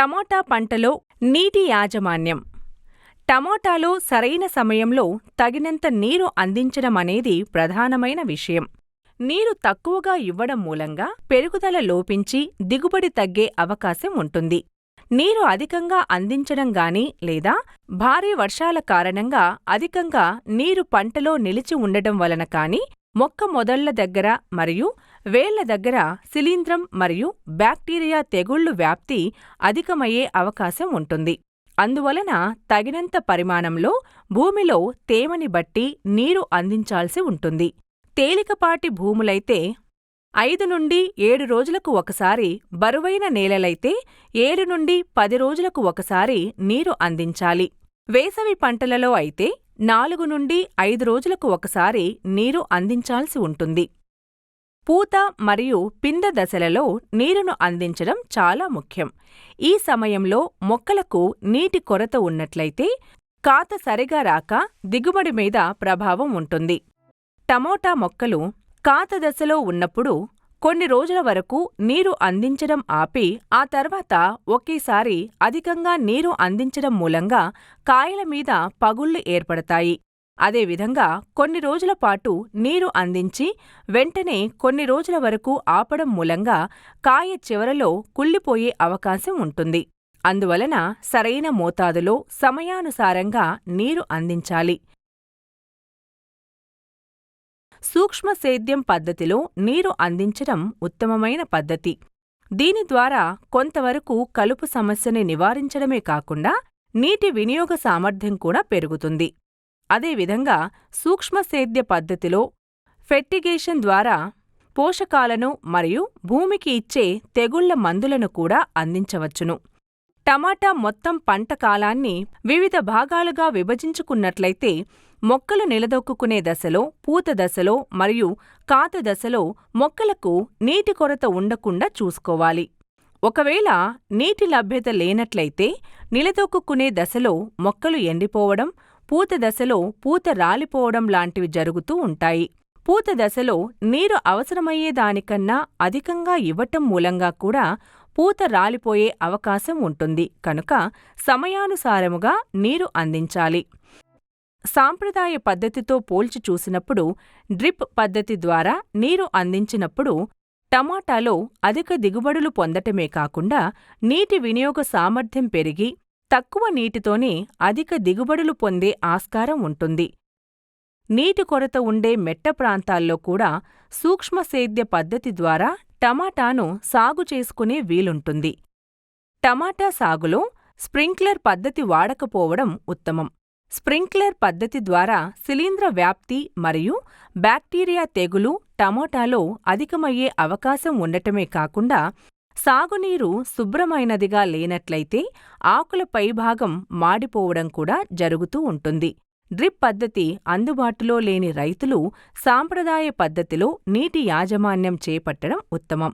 Tomato పంటలో నీటి యాజమాన్యం. టమోటాలో సరైన సమయంలో తగినంత నీరు అందించడం అనేది ప్రధానమైన విషయం. నీరు తక్కువగా ఇవ్వడం మూలంగా పెరుగుదల లోపించి దిగుబడి తగ్గే అవకాశం ఉంటుంది. నీరు అధికంగా అందించడం గాని లేదా భారీ వర్షాల కారణంగా అధికంగా నీరు పంటలో నిలిచి ఉండటం వలన కానీ మొక్క మొదళ్ళ దగ్గర మరియు వేళ్ళ దగ్గర శిలీంధ్రం మరియు బ్యాక్టీరియా తెగుళ్ళు వ్యాప్తి అధికమయ్యే అవకాశం ఉంటుంది. అందువలన తగినంత పరిమాణంలో భూమిలో తేమని బట్టి నీరు అందించాల్సి ఉంటుంది. తేలికపాటి భూములైతే ఐదు నుండి ఏడు రోజులకు ఒకసారి బరువైన నేలలైతే ఏడు నుండి పది రోజులకు ఒకసారి నీరు అందించాలి. వేసవి పంటలలో అయితే నాలుగు నుండి ఐదు రోజులకు ఒకసారి నీరు అందించాల్సి ఉంటుంది. పూత మరియు పింద దశలలో నీరును అందించడం చాలా ముఖ్యం. ఈ సమయంలో మొక్కలకు నీటి కొరత ఉన్నట్లయితే కాత సరిగా రాక దిగుబడి మీద ప్రభావం ఉంటుంది. టమోటా మొక్కలు కాత దశలో ఉన్నప్పుడు కొన్ని రోజుల వరకు నీరు అందించడం ఆపి ఆ తర్వాత ఒకేసారి అధికంగా నీరు అందించడం మూలంగా కాయల మీద పగుళ్ళు ఏర్పడతాయి. అదేవిధంగా కొన్ని రోజుల పాటు నీరు అందించి వెంటనే కొన్ని రోజుల వరకు ఆపడం మూలంగా కాయ చివరలో కుళ్ళిపోయే అవకాశం ఉంటుంది. అందువలన సరైన మోతాదులో సమయానుసారంగా నీరు అందించాలి. సూక్ష్మ సేద్యం పద్ధతిలో నీరు అందించడం ఉత్తమమైన పద్ధతి. దీని ద్వారా కొంతవరకు కలుపు సమస్యని నివారించడమే కాకుండా నీటి వినియోగ సామర్థ్యం కూడా పెరుగుతుంది. అదేవిధంగా సూక్ష్మ సేద్య పద్ధతిలో ఫెర్టిగేషన్ ద్వారా పోషకాలను మరియు భూమికి ఇచ్చే తెగుళ్ళ మందులను కూడా అందించవచ్చును. టమాటా మొత్తం పంట కాలాన్ని వివిధ భాగాలుగా విభజించుకున్నట్లయితే మొక్కలు నిలదొక్కునే దశలో పూత దశలో మరియు కాత దశలో మొక్కలకు నీటి కొరత ఉండకుండా చూసుకోవాలి. ఒకవేళ నీటి లభ్యత లేనట్లయితే నిలదొక్కునే దశలో మొక్కలు ఎండిపోవడం పూత దశలో పూత రాలిపోవడం లాంటివి జరుగుతూ ఉంటాయి. పూత దశలో నీరు అవసరమయ్యేదానికన్నా అధికంగా ఇవ్వటం మూలంగా కూడా పూత రాలిపోయే అవకాశం ఉంటుంది. కనుక సమయానుసారముగా నీరు అందించాలి. సాంప్రదాయ పద్ధతితో పోల్చి చూసినప్పుడు డ్రిప్ పద్ధతి ద్వారా నీరు అందించినప్పుడు టమాటాలో అధిక దిగుబడులు పొందటమే కాకుండా నీటి వినియోగ సామర్థ్యం పెరిగి తక్కువ నీటితోనే అధిక దిగుబడులు పొందే ఆస్కారం ఉంటుంది. నీటి కొరత ఉండే మెట్ట ప్రాంతాల్లో కూడా సూక్ష్మసేద్య పద్ధతి ద్వారా టమాటాను సాగు చేసుకునే వీలుంటుంది. టమాటా సాగులో స్ప్రింక్లర్ పద్ధతి వాడకపోవడం ఉత్తమం. స్ప్రింక్లర్ పద్ధతి ద్వారా శిలీంధ్ర వ్యాప్తి మరియు బ్యాక్టీరియా తెగులు టమోటాలో అధికమయ్యే అవకాశం ఉండటమే కాకుండా సాగునీరు శుభ్రమైనదిగా లేనట్లయితే ఆకుల పైభాగం మాడిపోవడం కూడా జరుగుతూ ఉంటుంది. డ్రిప్ పద్ధతి అందుబాటులో లేని రైతులు సాంప్రదాయ పద్ధతిలో నీటి యాజమాన్యం చేపట్టడం ఉత్తమం.